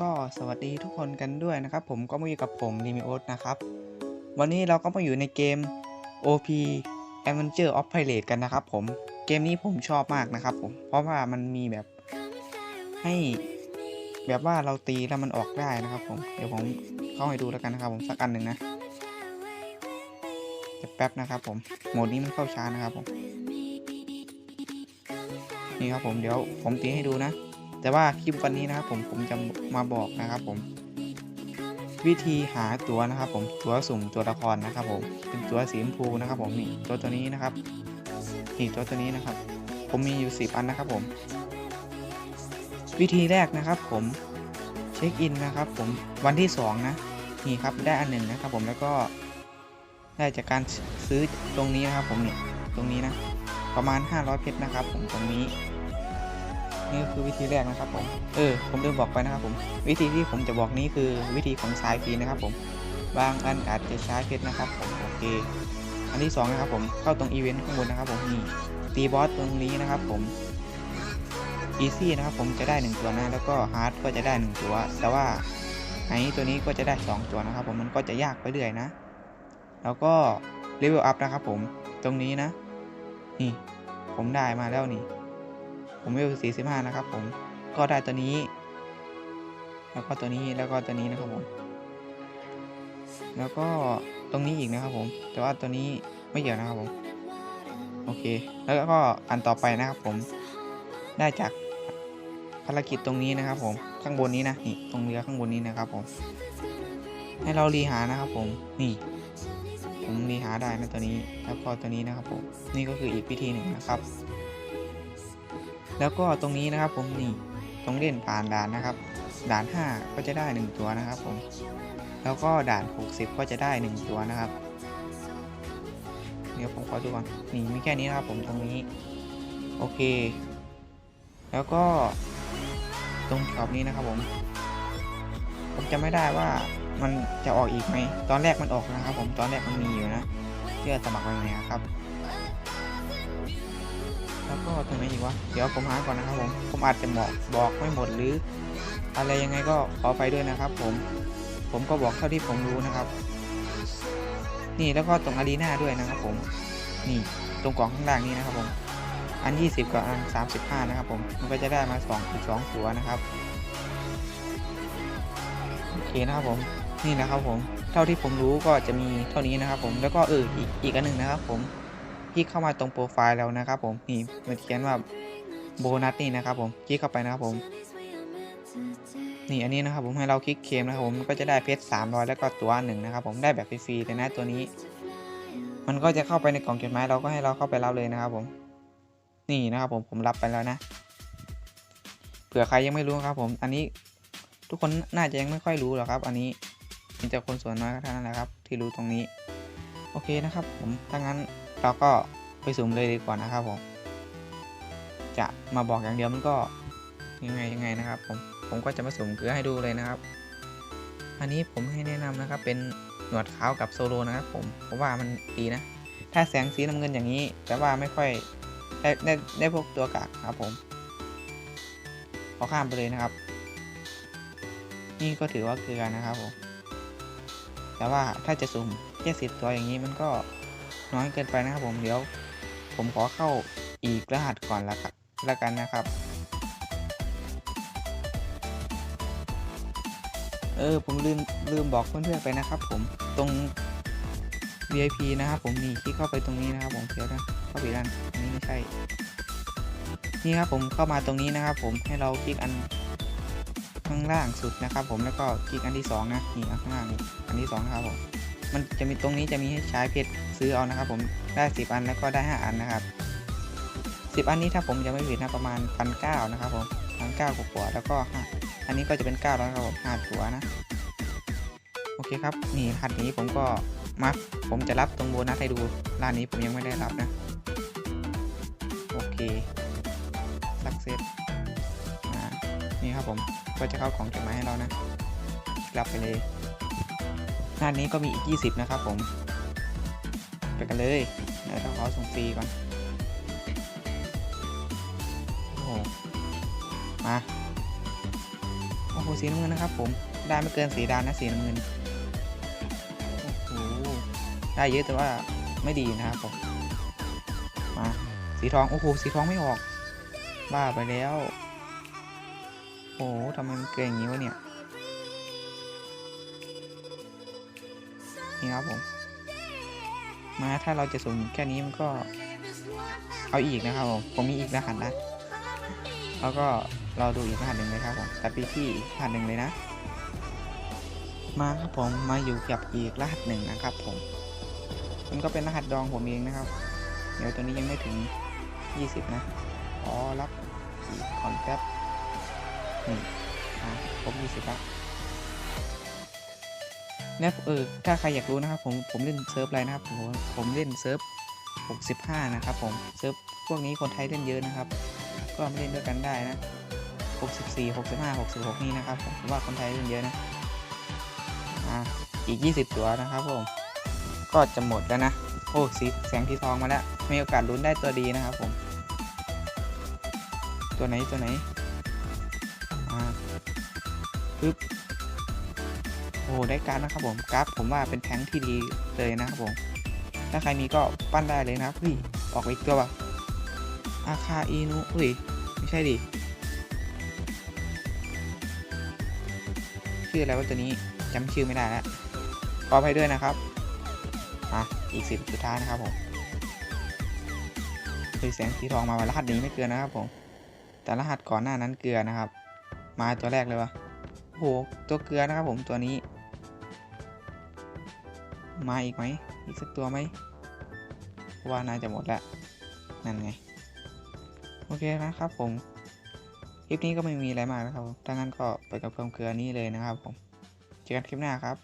ก็สวัสดีทุกคนกันด้วยนะครับ ผมก็มาอยู่กับผมลิมิโอสนะครับ วันนี้เราก็มาอยู่ในเกม OP Avenger of Pirate กันนะครับผมเกมนี้ผมชอบมากนะครับผมเพราะว่ามันมีแบบให้แบบว่าเราตีแล้วมันออกได้นะครับผมเดี๋ยวผมเข้าให้ดูแล้วกันนะครับ ผมสักอันหนึ่งนะจะแป๊บนะครับผมโหมดนี้มันเข้าช้านะครับผมนี่ครับผมเดี๋ยวผมตีให้ดูนะ แต่ว่าคลิปวันนี้นะครับผมผมจะมาบอกนะครับผม วิธีหาตัวนะครับ ผมตัวสุ่มตัวละครนะครับ ผมเป็นตัวสีชมพูนะครับ ผมนี่ตัวตัวนี้นะครับนี่ตัวตัวนี้นะครับ ผมมีอยู่สิบอันนะครับผม วิธีแรกนะครับ ผมเช็คอินนะครับ ผมวันที่สองนะนี่ครับได้อันหนึ่งนะครับ ผมแล้วก็ได้จากการซื้อตรงนี้นะครับ ผมนี่ตรงนี้นะประมาณ 500 เพชรนะครับ ผมตรงนี้ นี่ก็คือวิธีแรกนะครับผมเออผมลืมบอกไปนะครับผม วิธีที่ผมจะบอกนี้คือวิธีของสายฟีนะครับผมบางอันอาจจะใช้เพชรนะครับผมโอเคอันที่สองนะครับผมเข้าตรงอีเวนต์ข้างบนนะครับผมนี่ตีบอสตรงนี้นะครับผมอีซี่นะครับผมจะได้ 1 ตัวนะแล้วก็ฮาร์ดก็จะได้ 1 ตัว แต่ว่าไอ้ตัวนี้ก็จะได้ 2 ตัวนะครับผมมันก็จะยากไปเรื่อยนะ แล้วก็เลเวลอัพนะครับผมตรงนี้นะ นี่ ผมได้มาแล้วนี่ ผมเวล45 นะครับผมก็ได้ตัวนี้ แล้วก็ตัวนี้แล้วก็ตัวนี้นะครับผม แล้วก็ตรงนี้อีกนะครับผม แต่ว่าตัวนี้ไม่เกี่ยวนะครับผมโอเค แล้วก็อันต่อไปนะครับผมได้จากภารกิจตรงนี้นะครับผมข้างบนนี้นะนี่ตรงเรือข้างบนนี้นะครับผม ให้เรารีหานะครับผมนี่ ผมรีหาได้นะตัวนี้แล้วก็ตัวนี้นะครับผมนี่ก็คืออีกวิธีหนึ่งนะครับ แล้วก็ตรงนี้นะครับผมนี่ต้องเล่นผ่านด่านนะครับด่าน 5 ก็จะได้ 1 ตัวนะครับผมแล้วก็ด่าน 60 ก็จะได้ 1 ตัวนะครับเดี๋ยวผมขอดูก่อนนี่มีแค่นี้นะครับผมตรงนี้โอเค แล้วก็ตรงช็อปนี้นะครับผมผมจะไม่ได้ว่ามันจะออกอีกไหมตอนแรกมันออกนะครับผมตอนแรกมันมีอยู่นะเพื่อสมัครอะไรเนี่ยครับ แล้วก็ตรงไหนอีกวะ เดี๋ยวผมหาก่อนนะครับผม ผมอาจจะบอกบอกไม่หมดหรือ อะไรยังไงก็ขอไปด้วยนะครับ ผม ผมก็บอกเท่าที่ผมรู้นะครับ นี่แล้วก็ตรงอารีนาด้วยนะครับ ผม นี่ตรงกล่องข้างล่างนี้นะครับผม อัน 20 กับอัน 35 นะครับ ผม มันก็จะได้มา2อีก2ตัวนะครับ โอเคนะครับผม นี่นะครับผม เท่าที่ผมรู้ก็จะมีเท่านี้นะครับ ผม แล้วก็เอออีกอีกอันหนึ่งนะครับ ผม คลิกเข้ามาตรงโปรไฟล์แล้วนะครับผมนี่มันเขียนว่าโบนัสนี่นะครับผมคลิกเข้าไปนะครับผมนี่อันนี้นะครับผมให้เราคลิกเคมนะครับผมก็จะได้เพชร300 แล้วก็ตัวหนึ่งนะครับผมได้แบบฟรีๆเลยนะตัวนี้ มันก็จะเข้าไปในกล่องจดหมายเราก็ให้เราเข้าไปรับเลยนะครับผม นี่นะครับผมผมรับไปแล้วนะเผื่อใครยังไม่รู้ครับผม อันนี้ทุกคนน่าจะยังไม่ค่อยรู้หรอกครับ อันนี้มีแต่คนส่วนน้อยเท่านั้นแหละครับ ที่รู้ตรงนี้ โอเคนะครับ ผมถ้างั้น เราก็ไปสุ่มเลยดีกว่านะครับผม จะมาบอกอย่างเดียวมันก็ยังไงยังไงนะครับ ผมผมก็จะมาสุ่มเกลือให้ดูเลยนะครับ อันนี้ผมให้แนะนำนะครับ เป็นหนวดขาวกับโซโลนะครับ ผมเพราะว่ามันดีนะ ถ้าแสงสีน้ำเงินอย่างนี้ แต่ว่าไม่ค่อยได้ได้ได้พวกตัวกากครับผมขอข้ามไปเลยนะครับ นี่ก็ถือว่าเกลือนะครับผมแต่ว่าถ้าจะสุ่มแค่สิบตัวอย่างนี้มันก็ น้อยเกินไปนะครับผมเดี๋ยว ผมขอเข้าอีกรหัสก่อนละครับละกันนะครับ เออผมลืมลืมบอกเพื่อนๆไปนะครับ ผมตรง VIP นะครับผมนี่คลิกเข้าไปตรงนี้นะครับ ผมเดี๋ยวนะเข้าไปด้านนี้ไม่ใช่นี่ครับผมเข้ามาตรงนี้นะครับ ผมให้เราคลิกอันข้างล่างสุดนะครับ ผมแล้วก็คลิกอันที่สองนะนี่ข้างล่างนี่อันที่สองนะครับผม มันจะมีตรงนี้จะมีให้ใช้เพชรซื้อเอานะครับ ผมได้สิบอันแล้วก็ได้ห้าอันนะครับสิบอันนี้ถ้าผมจะไม่ผิดนะประมาณพันเก้านะครับผมพันเก้ากว่าแล้วก็ห้าอันนี้ก็จะเป็นเก้าแล้วครับผมห้าตัวนะโอเคครับนี่หัดนี้ผมก็มาผมจะรับตรงโบนัสให้ดูร้านนี้ผมยังไม่ได้รับนะโอเคสักเซตนี่ครับผมก็จะเข้าของจดหมายให้เรานะรับไปเลย ร้านนี้ก็มีอีก 20 นะครับผม ไปกันเลยเดี๋ยวเราขอส่งฟรีก่อนโอ้โหมาโอ้โหสีน้ำเงินนะครับ ผมได้ไม่เกินสีดานนะสีน้ำเงินโอ้โหได้เยอะแต่ว่าไม่ดีนะครับผมมาสีทอง โอ้โหสีทองไม่ออก บ้าไปแล้ว โอ้โหทำไมมันเกินอย่างนี้วะเนี่ยี่ครับผม มาถ้าเราจะสุ่มแค่นี้มันก็ เอาอีกนะครับผมผมมีอีกรหัสนะ แล้วก็เราดูอีกรหัสหนึ่งเลยครับผมแต่ปีที่อีกรหัสหนึ่งเลยนะ มาครับผมมาอยู่กับอีกรหัสหนึ่งนะครับผม มันก็เป็นรหัสดองผมเองนะครับ เดี๋ยวตัวนี้ยังไม่ถึง 20 นะ อ๋อรับอีกคอนแป๊บนี่อะครบ20แล้ว นี่ยเออถ้าใครอยากรู้นะครับผมผมเล่นเซิร์ฟอะไรนะครับผมผมเล่นเซิร์ฟ 65 นะครับผมเซิร์ฟพวกนี้คนไทยเล่นเยอะนะครับ ก็มาเล่นด้วยกันได้นะ 64 65 66 นี่นะครับผมว่าคนไทยเล่นเยอะนะอะอีก 20 ตัวนะครับผมก็จะหมดแล้วนะโอ้สีแสงที่ทองมาแล้วมีโอกาสลุ้นได้ตัวดีนะครับผมตัวไหนตัวไหนอ่าปึ๊บ โอ้ได้การนะครับผมกราฟผมว่าเป็นแทงที่ดีเลยนะครับผม ถ้าใครมีก็ปั้นได้เลยนะครับเฮ้ยออกไปอีกตัวป่ะอาคาอินุเฮ้ยไม่ใช่ดิชื่ออะไรว่าตัวนี้จำชื่อไม่ได้แล้วขออภัยด้วยนะครับอะอีกสิบสุดท้ายนะครับผมคือแสงสีทองมาวันรหัสนี้ไม่เกินนะครับผม แต่รหัสก่อนหน้านั้นเกลือนะครับ มาตัวแรกเลยวะโอ้โหตัวเกลือนะครับผมตัวนี้ มาอีกไหมอีกสักตัวไหมเพราะว่าน่าจะหมดแล้วนั่นไง โอเคนะครับผม คลิปนี้ก็ไม่มีอะไรมากนะครับถ้างั้นก็ไปกับเพิ่มเกลือนี้เลยนะครับผม เจอกันคลิปหน้าครับ